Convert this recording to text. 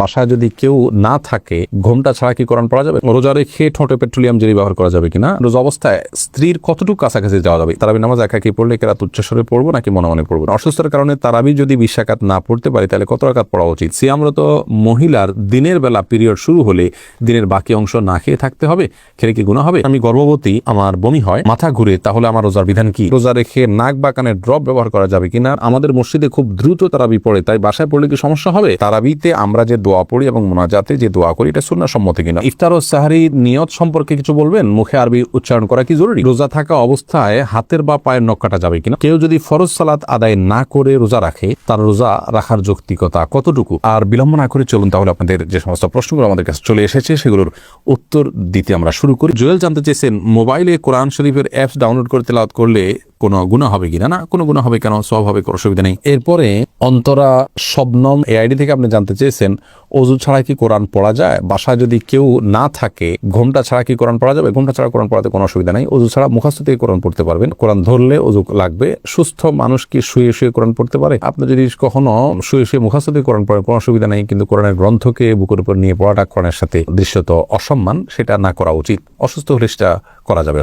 বাসায় যদি কেউ না থাকে, ঘোমটা ছাড়া কি কোরআন পড়া যাবে? রোজা রেখে ঠোঁটে পেট্রোলিয়াম জেলি ব্যবহার করা যাবে কিনা? রোজা অবস্থায় স্ত্রীর কতটুকু কাছাকাছি যাওয়া যাবে? তারাবি নামাজ একাকি পড়লে কেরাত উচ্চস্বরে পড়ব নাকি মনে মনে পড়ব? অসুস্থতার কারণে তারাবি যদি বিশ্বাকাত না পড়তে পারি, তাহলে কত রাকাত পড়া উচিত? সিয়ামরত মহিলার দিনের বেলা পিরিয়ড শুরু হলে দিনের বাকি অংশ না খেয়ে থাকতে হবে? খেলে কি গুণা হবে? আমি গর্ভবতী, আমার বমি হয়, মাথা ঘুরে, তাহলে আমার রোজার বিধান কি? রোজা রেখে নাক বা কানের ড্রপ ব্যবহার করা যাবে কিনা? আমাদের মসজিদে খুব দ্রুত তারাবি পড়ে, তাই বাসায় পড়লে কি সমস্যা হবে? তারাবিতে আমরা যে দোয়া পড়ি এবং মোনাজাতে যে দোয়া করি, এটা সুন্নাহ সম্মত কিনা। ইফতার ও সাহারি নিয়ত সম্পর্কে কিছু বলবেন? মুখে আরবি উচ্চারণ করা কি জরুরি? রোজা থাকা অবস্থায় হাতের বা পায়ের নখ কাটা যাবে কিনা? কেউ যদি ফরজ সালাত আদায় না করে রোজা রাখে, তার রোজা রাখার যৌক্তিকতা কতটুকু? আর বিলম্ব না করে চলুন তাহলে আপনাদের যে সমস্ত প্রশ্নগুলো আমাদের কাছে চলে এসেছে, সেগুলোর উত্তর দিতে আমরা শুরু করি। জুয়েল জানতে চেয়েছেন, মোবাইলে কোরআন শরীফের অ্যাপস ডাউনলোড করে তেলাওয়াত করলে কোনো গুণা হবে কিনা? না, কোনো গুণা হবে কেন? সব হবে, কোনো অসুবিধা নেই। এরপরে অন্তরা শবনম এই আইডি থেকে আপনি জানতে চেয়েছেন, অজু ছাড়া কি কোরআন পড়া যায়? বাসায় যদি কেউ না থাকে, ঘোমটা ছাড়া কি কোরআন পড়া যাবে? ঘোমটা ছাড়া কোরআন পড়াতে কোনো অসুবিধা নেই। অজু ছাড়া মুখাস্ত থেকে কোরআন পড়তে পারবেন। কোরআন ধরলে অজু লাগবে। সুস্থ মানুষ কি শুয়ে শুয়ে কোরআন পড়তে পারে? আপনি যদি কখনো শুয়ে শুয়ে মুখাস্ত থেকে কোরআন পড়েন, কোনো অসুবিধা নেই। কিন্তু কোরআনের গ্রন্থকে বুকের উপর নিয়ে পড়াটা কোরআনের সাথে দৃশ্যত অসম্মান, সেটা না করা উচিত। অসুস্থ হলে সেটা করা যাবে।